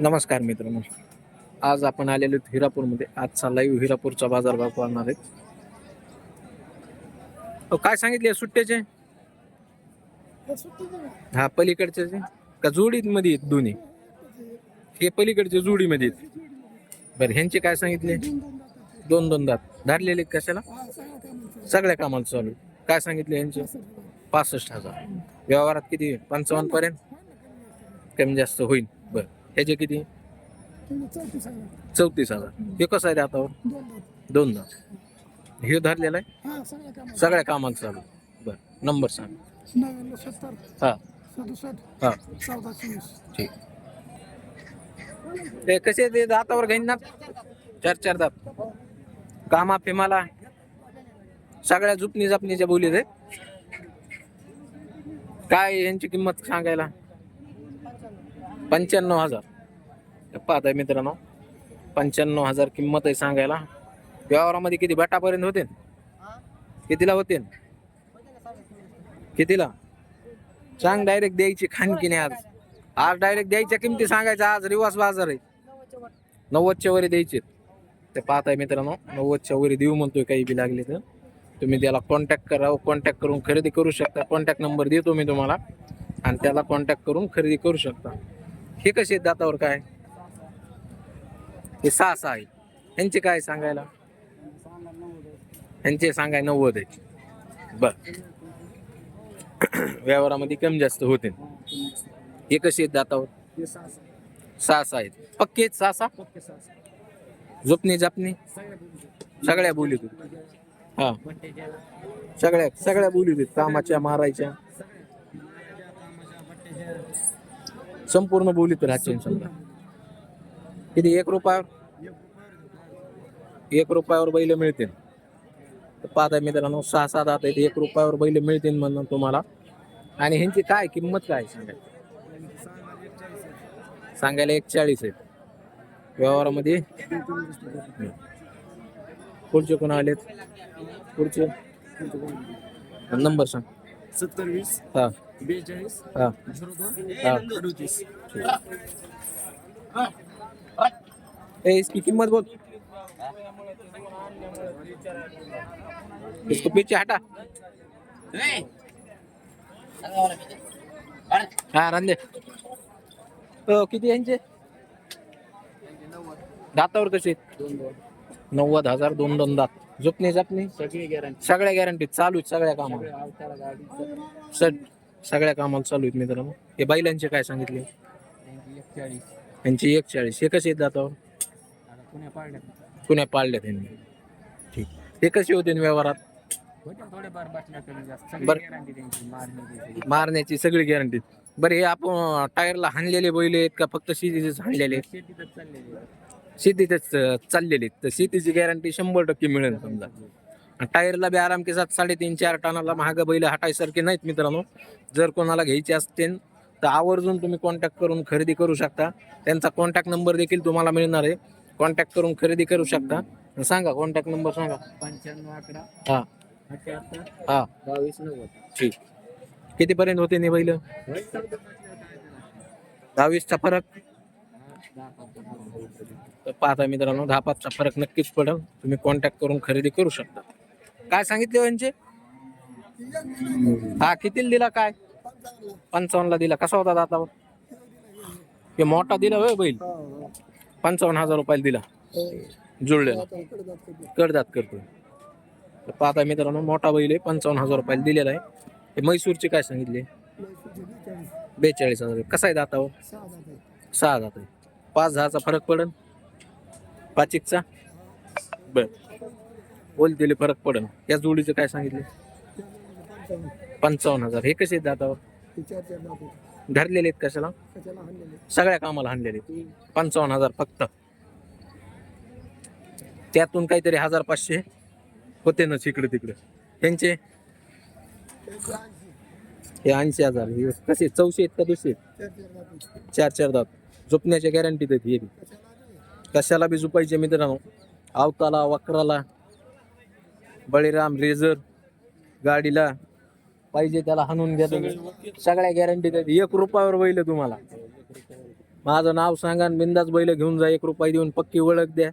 नमस्कार मित्रांनो. आज आपण आलेलो आहोत हिरापूरमध्ये. आजचा लाईव्ह हिरापूरचा बाजारभाव पाहणार आहेत. काय सांगितले सुट्ट्याचे? हा पलीकडचे? का जोडीमध्ये आहेत दोन्ही? हे पलीकडचे जोडीमध्ये आहेत. बरं ह्यांचे काय सांगितले? दोन दोन दात. धरलेले कशाला? सगळ्या कामाला चालू. काय सांगितले यांचे? पासष्ट हजार. व्यवहारात किती? पंचावन्न पर्यंत? कमी जास्त होईल. बरं. ह्याचे किती? चौतीस हजार. हे कसं आहे दातावर दोन दात हे धरलेलं आहे? सगळ्या कामाला चालू. बर. नंबर सांग. हा. ठीक. ते कसे ते दातावर घेईन ना? चार चार दात. कामा फिमाला. सगळ्या जुपणी जपणीच्या बोलीत आहे. काय यांची किंमत सांगायला? पंच्याण्णव हजार. पाहताय मित्रांनो पंच्याण्णव हजार किंमत आहे सांगायला. व्यवहारामध्ये किती बटापर्यंत होते? कितीला होते? कितीला? सांग डायरेक्ट द्यायची खानकीने आज. आज डायरेक्ट द्यायच्या किमती सांगायच्या आज रिवास बाजार आहे. नव्वदच्या वरी द्यायचे. ते पाहताय मित्रांनो नव्वदच्या वरी देऊ म्हणतोय काही बी लागले तर. तुम्ही त्याला कॉन्टॅक्ट करा कॉन्टॅक्ट करून खरेदी करू शकता. कॉन्टॅक्ट नंबर देतो मी तुम्हाला. आणि त्याला कॉन्टॅक्ट करून खरेदी करू शकता. हे कसे आहेत दातावर काय? हे सहा सहा आहे यांचे काय सांगायला? यांचे सांगाय नव्वद आहे बर. व्यवहारामध्ये कमी जास्त होते हे कसे आहेत दातावर? सहा सहा आहेत. पक्के आहेत सहा सहा? झोपणी जापणी? सगळ्या बोलीत हा. सगळ्या सगळ्या बोलीत कामाच्या मारायच्या. संपूर्ण बोलीत राहते समजा किती? एक रुपयावर एक रुपयावर बैल मिळतील. तर पाहता मित्रांनो सहा सात आता एक रुपयावर बैल मिळतील म्हणून तुम्हाला. आणि ह्यांची काय किंमत काय सांगायला सांगायला एक चाळीस आहेत. व्यवहारामध्ये? पुढचे कोण आलेत? पुढचे? नंबर सांग. सत्तर वीस हा. बेचाळीस हा. झिरो दोन हा. अडतीस. ए इसकी कीमत बोल. इसको पीछे हटा. हा रंदे अ, किती यांचे? दातावर कसे? नव्वद हजार दोन दोन दात झोपणे जापणे? सगळी गॅरंटी सगळ्या गॅरंटी चालू आहेत सगळ्या कामाला सग सगळ्या कामाला चालू आहेत मित्रांनो. हे बैलांचे काय सांगितले? एकचाळीस. यांची एक चाळीस हे कसे आता पुण्या पाळल्या त्यांनी ठीक. हे कसे होते व्यवहारात? मारण्याची सगळी. गॅरंटी बरं हे आपण टायरला हाणलेले बैल आहेत का? फक्त शेतीचेच हाणलेले? शेतीतच चाललेली आहेत. तर शेतीची गॅरंटी शंभर टक्के मिळेल समजा. टायरला बी आराम के साथ साडेतीन चार टनाला महाग बैल हटायसारखे नाहीत मित्रांनो. जर कोणाला घ्यायचे असतील तर आवर्जून तुम्ही कॉन्टॅक्ट करून खरेदी करू शकता. त्यांचा कॉन्टॅक्ट नंबर देखील तुम्हाला मिळणार आहे. कॉन्टॅक्ट करून खरेदी करू शकता. सांगा कॉन्टॅक्ट नंबर सांगा. पंच्याण्णव अकरा. हा. हा. बावीस नव्वद. ठीक. कितीपर्यंत होते ने बैल? दहावीसचा फरक? तर पाहता मित्रांनो दहा पाचचा फरक नक्कीच पडेल. तुम्ही कॉन्टॅक्ट करून खरेदी करू शकता. काय सांगितले हो यांचे? हा कितीला दिला काय? पंचावन्नला दिला. कसा होता दातावर? हे मोठा दिला होय बैल? पंचावन्न हजार रुपयाला दिला. जुळलेला. कडदात करतोय. तर पाहता मित्रांनो मोठा बैल आहे पंचावन्न हजार रुपयाला दिलेला आहे. हे म्हैसूरचे काय सांगितले? बेचाळीस हजार. कसा आहे दातावर? सहा जात आहे पाच दहाचा फरक पडेल पाचिकचा बर. बोल दिले फरक पडेल या जोडीचं काय सांगितलं? पंचावन्न हजार. हे कसे आहेत दातावर? धरलेले आहेत कशाला? सगळ्या कामाला हाणलेले आहेत. पंचावन्न हजार फक्त. त्यातून काहीतरी हजार पाचशे होते ना इकडे तिकडे. त्यांचे हे ऐंशी हजार. हे कसे चौशे आहेत का दुसरे चार चार दात. झोपण्याच्या गॅरंटी देत हे बी. कशाला बी झोपायचे मित्रांनो? आवताला वक्राला बळीराम रेझर गाडीला पाहिजे त्याला हाणून घ्या तुम्ही. सगळ्या गॅरंटी देत. एक रुपयावर बैल तुम्हाला. माझं नाव सांगा आणि बिंदास बैल घेऊन जा. एक रुपये देऊन पक्की ओळख द्या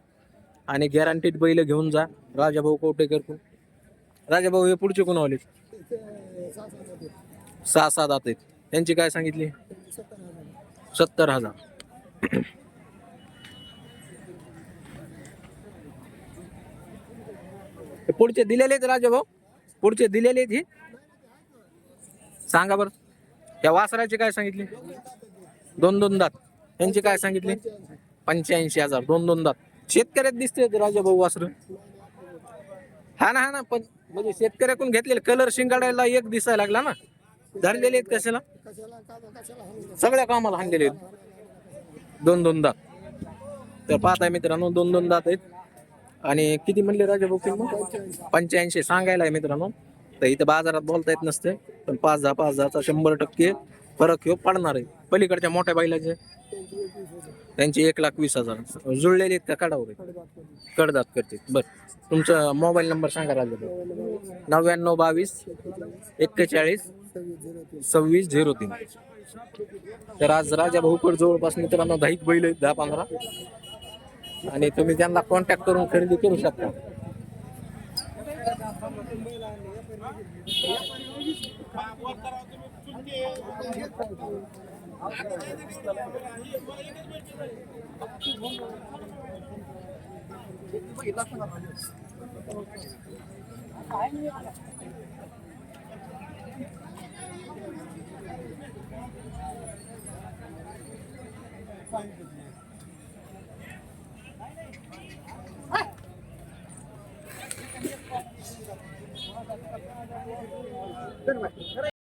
आणि गॅरंटीड बैल घेऊन जा. राजाभाऊ कोटेकर राजाभाऊ हे पुढचे कोण आले? सहा सात आत आहेत. त्यांची काय सांगितली? सत्तर हजार. पुढचे दिलेले आहेत राजाभाऊ पुढचे दिलेले हे. सांगा बर. त्या वासराची काय सांगितली? दोन दोन दात. यांची काय सांगितली? पंच्याऐंशी हजार. दोन दोन दात. शेतकऱ्यात दिसते राजाभाऊ वासर. हा ना हा ना पण म्हणजे शेतकऱ्याकडून घेतलेले कलर शिंगाडायला एक दिसायला लागला ना. धरलेले आहेत कशाला? सगळ्या कामाला हाणलेले आहेत. दोन दोन दात. तर पाहताय मित्रांनो दोन दोन दात आहेत. आणि किती म्हणले राजाभाऊ किंमत? पंच्याऐंशी. सांगायला आहे मित्रांनो. तर इथं बाजारात बोलता येत नसते पण पाच दहा पाच दहाचा शंभर टक्के फरक ह्यो पडणार आहे. पलीकडच्या मोठ्या बैलाचे त्यांची एक लाख वीस हजार. जुळलेले आहेत का काढावर? कडदात करते. बर. तुमचा मोबाईल नंबर सांगा राजाभाऊ नव्याण्णव बावीस एक्केचाळीस सव्वीस झिरो तीन. तर आज राजा भाऊकड जवळपास मित्रांनो दहा बैल आहेत दहा पंधरा. आणि तुम्ही त्यांना कॉन्टॅक्ट करून खरेदी करू शकता. fund